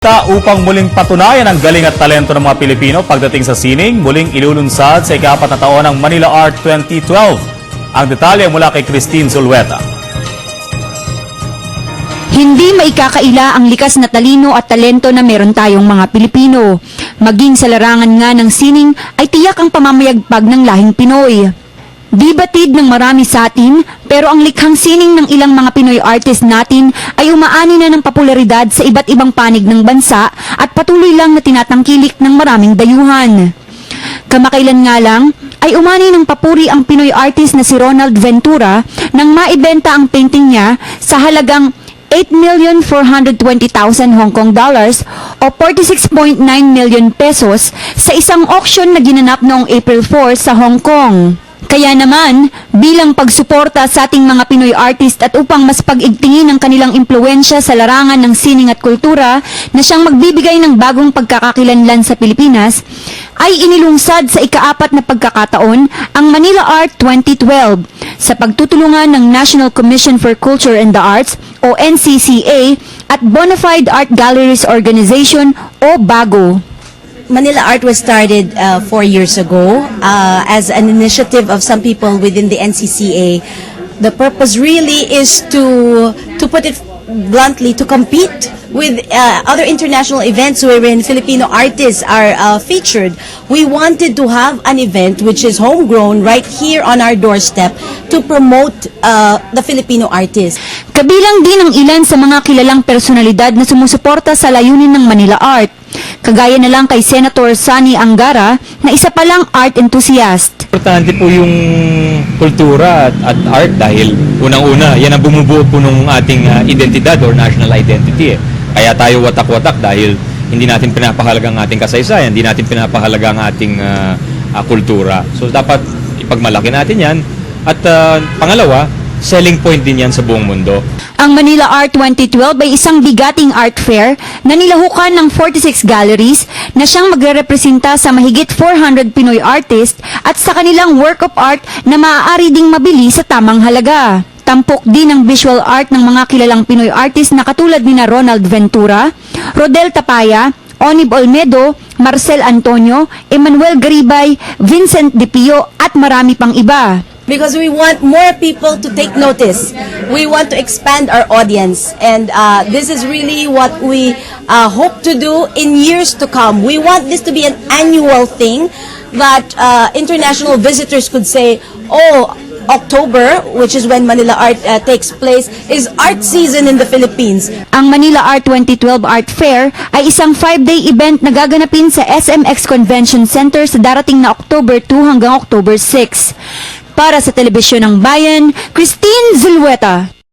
Ta upang muling patunayan ang galing at talento ng mga Pilipino pagdating sa sining, muling ilulunsad sa ikapat na taon ng Manila Art 2012. Ang detalye mula kay Christine Zulweta. Hindi maikakaila ang likas na talino at talento na meron tayong mga Pilipino. Maging sa larangan nga ng sining ay tiyak ang pamamayagpag ng lahing Pinoy. Di batid ng marami sa atin, pero ang likhang sining ng ilang mga Pinoy artist natin ay umaani na ng popularidad sa iba't ibang panig ng bansa at patuloy lang na tinatangkilik ng maraming dayuhan. Kamakailan nga lang, ay umani ng papuri ang Pinoy artist na si Ronald Ventura nang maibenta ang painting niya sa halagang 8,420,000 Hong Kong dollars o 46.9 million pesos sa isang auction na ginanap noong April 4 sa Hong Kong. Kaya naman, bilang pagsuporta sa ating mga Pinoy artist at upang mas pag-igtingin ang kanilang impluensya sa larangan ng sining at kultura na siyang magbibigay ng bagong pagkakakilanlan sa Pilipinas, ay inilungsad sa ikaapat na pagkakataon ang Manila Art 2012 sa pagtutulungan ng National Commission for Culture and the Arts o NCCA at Bonafide Art Galleries Organization o BAGO. Manila Art was started uh, four years ago uh, as an initiative of some people within the NCCA. The purpose really is to, to put it bluntly, to compete with uh, other international events wherein Filipino artists are uh, featured. We wanted to have an event which is homegrown right here on our doorstep to promote uh, the Filipino artists. Kabilang din ang ilan sa mga kilalang personalidad na sumusuporta sa layunin ng Manila Art. Kagaya na lang kay Senator Sani Angara na isa palang art enthusiast. Importante po yung kultura at, at art dahil unang-una, yan ang bumubuo po ng ating ah, identidad or national identity. Eh. Kaya tayo watak-watak dahil hindi natin pinapahalaga ang ating kasaysayan, hindi natin pinapahalaga ang ating ah, ah, kultura. So dapat ipagmalaki natin yan. At ah, pangalawa, selling point din yan sa buong mundo. Ang Manila Art 2012 ay isang bigating art fair na nilahukan ng 46 galleries na siyang magre-representa sa mahigit 400 Pinoy artist at sa kanilang work of art na maaari ding mabili sa tamang halaga. Tampok din ang visual art ng mga kilalang Pinoy artist na katulad ni na Ronald Ventura, Rodel Tapaya, Onib Olmedo, Marcel Antonio, Emmanuel Garibay, Vincent De Pio at marami pang iba. Because we want more people to take notice. We want to expand our audience, and uh, this is really what we uh, hope to do in years to come. We want this to be an annual thing that uh, international visitors could say, "Oh." October, which is when Manila Art uh, takes place, is art season in the Philippines. Ang Manila Art 2012 Art Fair ay isang 5-day event na gaganapin sa SMX Convention Center sa darating na October 2 hanggang October 6. Para sa Telebisyon ng Bayan, Christine Zulweta.